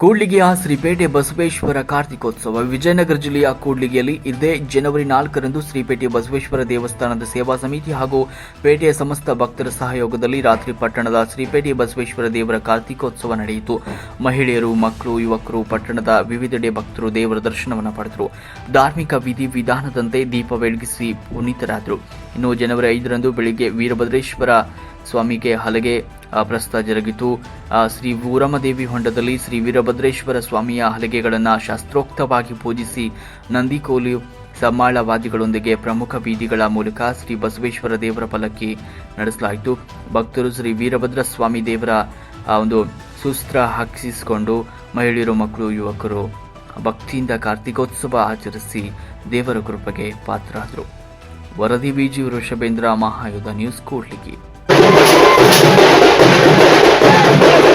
ಕೂಡ್ಲಿಗೆಯ ಶ್ರೀಪೇಟೆ ಬಸವೇಶ್ವರ ಕಾರ್ತಿಕೋತ್ಸವ. ವಿಜಯನಗರ ಜಿಲ್ಲೆಯ ಕೂಡ್ಲಿಗಿಯಲ್ಲಿ ಇದೇ ಜನವರಿ ನಾಲ್ಕರಂದು ಶ್ರೀಪೇಟೆ ಬಸವೇಶ್ವರ ದೇವಸ್ಥಾನದ ಸೇವಾ ಸಮಿತಿ ಹಾಗೂ ಪೇಟೆಯ ಸಮಸ್ತ ಭಕ್ತರ ಸಹಯೋಗದಲ್ಲಿ ರಾತ್ರಿ ಪಟ್ಟಣದ ಶ್ರೀಪೇಟೆ ಬಸವೇಶ್ವರ ದೇವರ ಕಾರ್ತಿಕೋತ್ಸವ ನಡೆಯಿತು. ಮಹಿಳೆಯರು, ಮಕ್ಕಳು, ಯುವಕರು ಪಟ್ಟಣದ ವಿವಿಧೆಡೆ ಭಕ್ತರು ದೇವರ ದರ್ಶನವನ್ನು ಪಡೆದರು. ಧಾರ್ಮಿಕ ವಿಧಿ ವಿಧಾನದಂತೆ ದೀಪ ಬೆಳಗಿಸಿ ಪುನೀತರಾದರು. ಇನ್ನು ಜನವರಿ ಐದರಂದು ಬೆಳಿಗ್ಗೆ ವೀರಭದ್ರೇಶ್ವರ ಸ್ವಾಮಿಗೆ ಹಲಗೆ ಆ, ಪ್ರಸ್ತ ಜರುಗಿತು. ಶ್ರೀ ಊರಮದೇವಿ ಹೊಂಡದಲ್ಲಿ ಶ್ರೀ ವೀರಭದ್ರೇಶ್ವರ ಸ್ವಾಮಿಯ ಹಲಗೆಗಳನ್ನು ಶಾಸ್ತ್ರೋಕ್ತವಾಗಿ ಪೂಜಿಸಿ ನಂದಿಕೋಲಿ ಸಮ್ಮಾಳವಾದಿಗಳೊಂದಿಗೆ ಪ್ರಮುಖ ಬೀದಿಗಳ ಮೂಲಕ ಶ್ರೀ ಬಸವೇಶ್ವರ ದೇವರ ಪಲ್ಲಕ್ಕಿ ನಡೆಸಲಾಯಿತು. ಭಕ್ತರು ಶ್ರೀ ವೀರಭದ್ರ ಸ್ವಾಮಿ ದೇವರ ಒಂದು ಸುಸ್ತ್ರ ಹಾಕಿಸಿಕೊಂಡು ಮಹಿಳೆಯರು ಮಕ್ಕಳು ಯುವಕರು ಭಕ್ತಿಯಿಂದ ಕಾರ್ತಿಕೋತ್ಸವ ಆಚರಿಸಿ ದೇವರ ಕೃಪೆಗೆ ಪಾತ್ರರಾದರು. ವರದಿ BG Vrishabhendra Mahayudha news Kudligi. Yeah.